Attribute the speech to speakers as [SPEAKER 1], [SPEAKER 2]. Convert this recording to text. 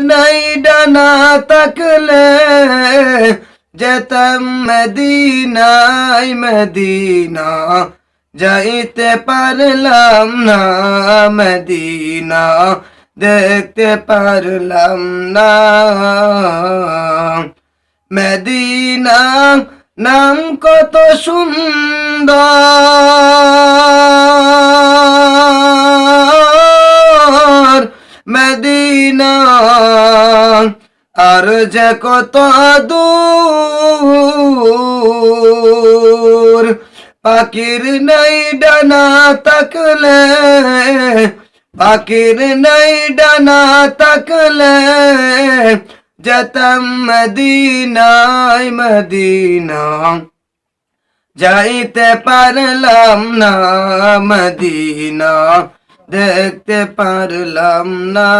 [SPEAKER 1] নাই ডানা তাকলে যেতাম মদিনাই মদিনা, যাইতে পারলাম না মদিনা, দেখতে পারলাম না মদিনা। নাম কত সুন্দর। মদিনা, আর যে কত দূর। পাখির নাই ডানা তাকলে পাখির নাই ডানা তাকলে যেতাম মদিনায় মদিনা। যাইতে পারলাম না মদিনা। দেখতে পারলাম না।